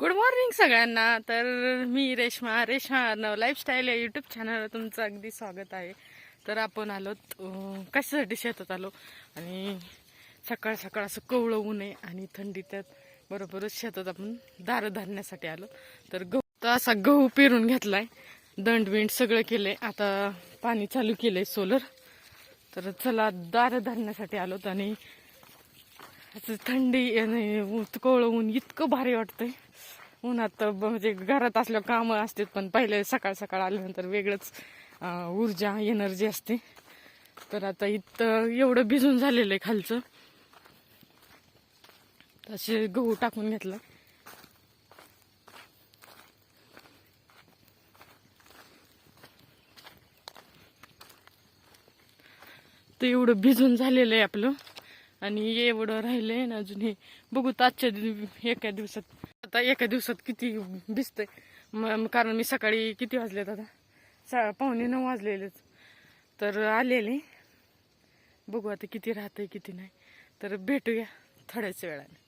Good morning सगळ्यांना. तर मी रेश्मा रेश्मा नव लाईफस्टाईल या यूट्यूब चॅनलवर तुमचं अगदी स्वागत आहे. तर आपण आलो कशासाठी शेतात आलो? आणि सकाळ सकाळ असं कवळं ऊन आहे आणि थंडी त्यात बरोबरच शेतात आपण दारं धरण्यासाठी आलो. तर गहू तर असा गहू पेरून घेतलाय. दंड बिंड सगळं केलंय. आता पाणी चालू केलंय सोलर तर चला दारं धरण्यासाठी आलोत आणि असं थंडी आणि कोवळं ऊन इतकं भारी वाटतंय. उन्हात तर ब- म्हणजे घरात असल्यावर कामं असतात पण पहिले सकाळ सकाळ आल्यानंतर वेगळंच ऊर्जा एनर्जी असते. तर आता इथं एवढं भिजून झालेलं आहे खालचं. असे गहू टाकून घेतला. तर एवढं भिजून झालेलं आहे आपलं. आणि एवढं राहिलंय ना अजून हे. बघू तर आजच्या दिव- एका दिवसात आता एका दिवसात किती भिजतंय? म- कारण मी सकाळी किती वाजलेत आता? सा पावणे नऊ वाजलेलेच तर आलेले. बघू आता किती राहतंय किती नाही. तर भेटूया थोड्याच वेळाने.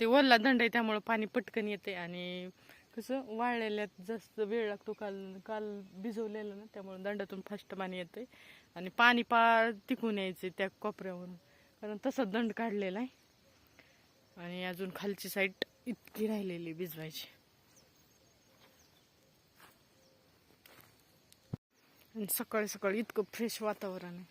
ते वल्ला दंड आहे त्यामुळं पाणी पटकन येते आणि कसं वाळलेल्यात जास्त वेळ लागतो काल काल भिजवलेलं ना त्यामुळे दंडातून फास्ट पाणी येते आणि पाणी पार टिकून यायचे त्या कोपऱ्यावरून. कारण तसा दंड काढलेला आहे. आणि अजून खालची साईड इतकी राहिलेली भिजवायची. आणि सकाळी सकाळी इतकं फ्रेश वातावरण आहे.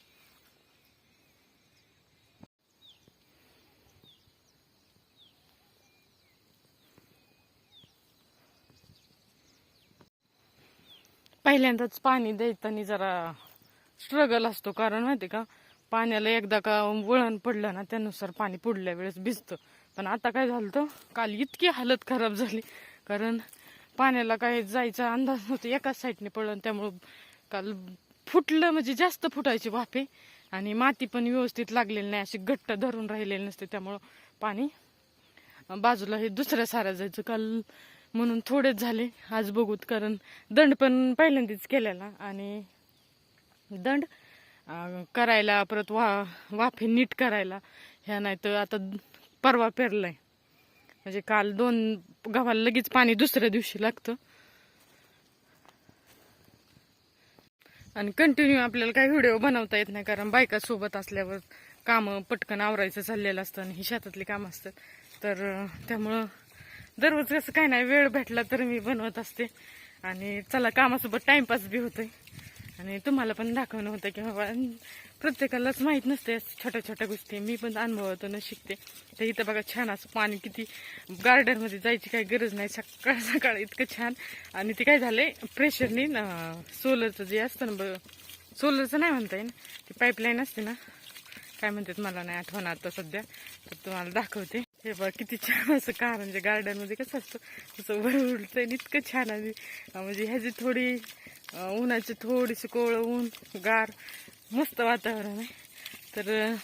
पहिल्यांदाच पाणी द्यायताना जरा स्ट्रगल असतो. कारण माहिती का? पाण्याला एकदा का वळण पडलं ना त्यानुसार पाणी पुढल्या वेळेस भिजतं. पण आता काय झालं तर काल इतकी हालत खराब झाली. कारण पाण्याला काय जायचा अंदाज नव्हता. एकाच साईडने पडलं त्यामुळं काल फुटलं म्हणजे जास्त फुटायची वाफे. आणि माती पण व्यवस्थित लागलेली नाही. अशी घट्ट धरून राहिलेली नसते. त्यामुळं पाणी बाजूला हे दुसऱ्या साऱ्या जायचं. काल म्हणून थोडेच झाले. आज बघूत कारण दंड पण पहिल्यांदाच केलेला. आणि दंड करायला परत वा वाफे नीट करायला. ह्या नाही तर आता परवा पेरलाय. म्हणजे काल दोन गव्हाला लगेच पाणी दुसऱ्या दिवशी लागतं. आणि कंटिन्यू आपल्याला काही व्हिडिओ बनवता येत नाही कारण बायका सोबत असल्यावर कामं पटकन आवरायचं चाललेलं असतं आणि ही शेतातली कामं असतात. तर त्यामुळं दररोज कसं काय नाही वेळ भेटला तर मी बनवत असते. आणि चला कामासोबत टाइमपास बी होतोय. आणि तुम्हाला पण दाखवणं होतं की बाबा प्रत्येकालाच माहीत नसते छोट्या छोट्या गोष्टी. मी पण अनुभवातूनच शिकते. तर इथं बघा छान असं पाणी किती गार्डनमध्ये जायची काही गरज नाही. सकाळ सकाळ इतकं छान. आणि ते काय झालंय प्रेशरनी सोलरचं जे असतं ना ब सोलरचं नाही म्हणता येईल. ती पाईपलाईन असते ना. काय म्हणतात मला नाही आठवण आता सध्या. तर तुम्हाला दाखवते. हे बघा किती छान असं कारंजे गार्डनमध्ये कसं असतं तसं वर उलटं आणि इतकं छान. आणि म्हणजे ह्याची थोडी उन्हाची थोडीशी कोवळं ऊन गार मस्त वातावरण आहे. तर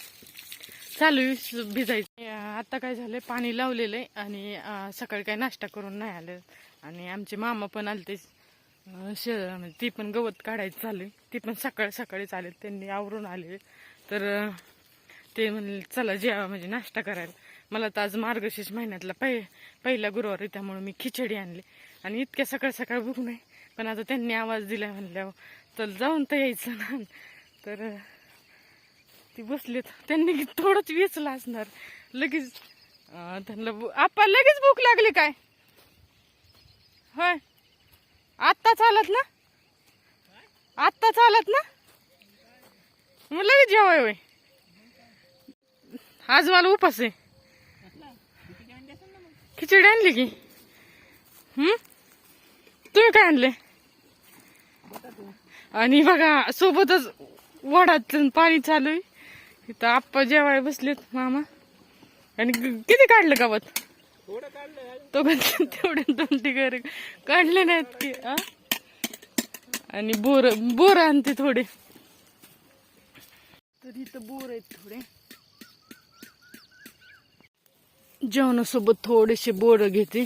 चालू आहे भिजायचं. आता काय झालंय पाणी लावलेलं आहे आणि सकाळी काही नाश्ता करून नाही आलं. आणि आमचे मामा पण आलते. अं, म्हणजे ती पण गवत काढायचं चालू आहे. ती पण सकाळी सकाळीच आले त्यांनी आवरून आले. तर ते म्हणले चला जेवा म्हणजे नाश्ता करायला. मला तर आज मार्गशीर्ष महिन्यातला पै पहिला गुरुवार त्यामुळे मी खिचडी आणली. आणि इतक्या सकाळ सकाळ भूक नाही. पण आता त्यांनी आवाज दिला म्हणल्यावर तर जाऊन तर यायचं ना. तर ती बसलेत. त्यांनी थोडंच वेचलं असणार. लगेच त्यांना आपा लगेच भूक लागली काय? होय. आत्ता चालत ना? आत्ता चालत ना? मग लगेच जेवाय होय. आज मला उपास आहे. खिचडी आणली की? तुम्ही काय आणले? आणि बघा सोबतच वडातलं पाणी चालू आहे. इथं आप्पा जेवाय बसलेत मामा. आणि किती काढलं गावात? तो गं- तेवढे दोन तिघे काढले नाहीत की आणि बोर बोर आणते थोडे. तर इथं बोर आहेत थोडे. जेवणासोबत थोडेसे बोर घेते.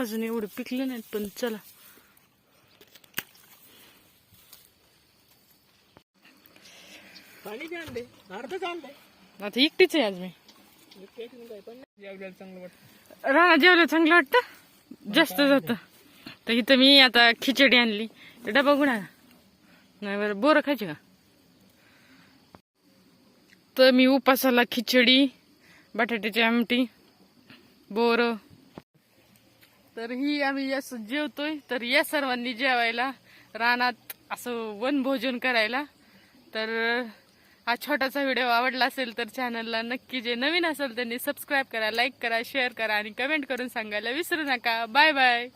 अजून एवढे पिकले नाहीत पण चला. एकटीच आहे आज मी. राणा जेवलं चांगलं वाटतं? जास्त जात. तर इथं मी आता खिचडी आणली. डबा गुणा नाही बरं बोर खायची का? तर मी उपासाला खिचडी बटाट्याची आमटी बोरं तर ही आम्ही यस जेवतोय. तर या सर्वांनी जेवायला रानात असं वनभोजन करायला. तर हा छोटासा व्हिडिओ आवडला असेल तर चॅनलला नक्की जे नवीन असेल त्यांनी सबस्क्राईब करा लाईक करा शेअर करा आणि कमेंट करून सांगायला विसरू नका. Bye bye